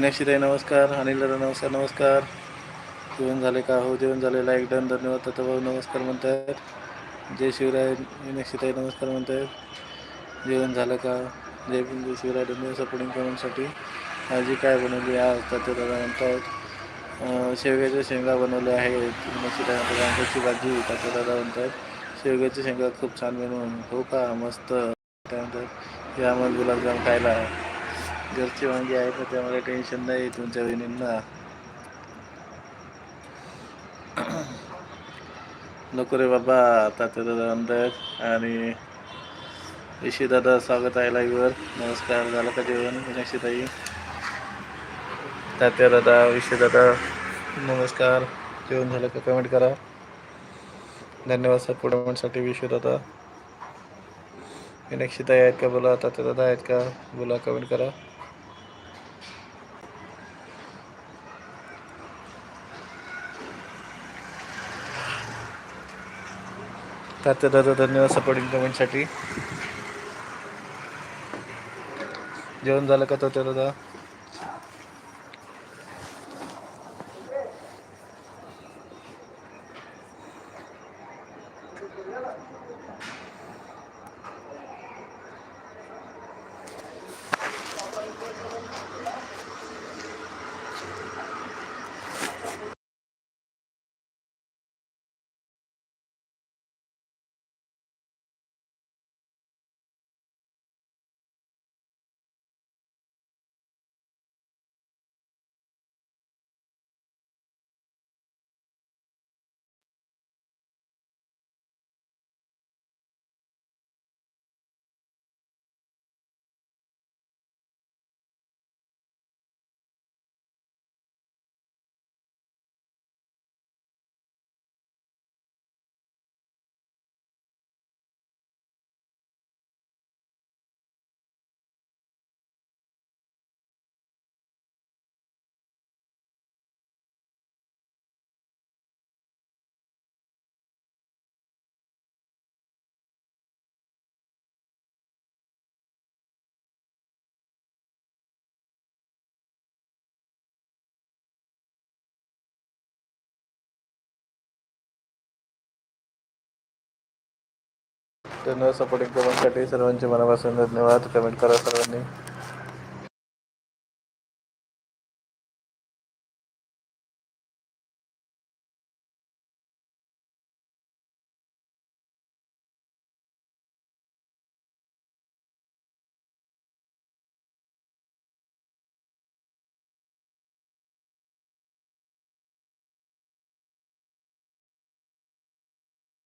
मीनाक्षीताई नमस्कार. अनिल दादा नमस्कार नमस्कार. जेवण झाले का? हो जेवण झाले लाईक डन धन्यवाद. दादा भाऊ नमस्कार म्हणतायत. जय शिवराय मीनाक्षीताई नमस्कार म्हणतायत. जेवण झालं का? जय भीम जय शिवराय. धन्यवाद सपोर्टिंग कमेंटसाठी आजी काय बनवली आज? तात्या दादा म्हणतात शेवग्याच्या शेंगा बनवल्या आहेत. मीनाक्षीताई म्हणतात वांग्याची भाजी. तात्या दादा म्हणतायत शेवग्याच्या शेंगा खूप छान बनवून हो का? मस्त. काय म्हणतात या मग गुलाबजाम खायला. घरची वांगी आहेत ना त्यामुळे टेन्शन नाही तुमच्या बहिणींना नको रे बाबा तात्या दादा म्हणतात आणि ऋषी दादा स्वागत आहे लाईव्हवर नमस्कार झालं का जेवण? मीनाक्षीताई तात्या दादा ऋषी दादा नमस्कार. जेवण झालं का? कमेंट करा. धन्यवाद सर सपोर्टसाठी विषय दादा. मीनाक्षीताई आहेत का? बोला. तात्या दादा आहेत का? बोला कमेंट करा. तात्या दादा धन्यवाद सपोर्टिंग कमेंटसाठी जेवण झालं का तात्या दादा त्यांना सपोर्टिंग कमेंटसाठी सर्वांचे मनापासून धन्यवाद. कमेंट करा सर्वांनी.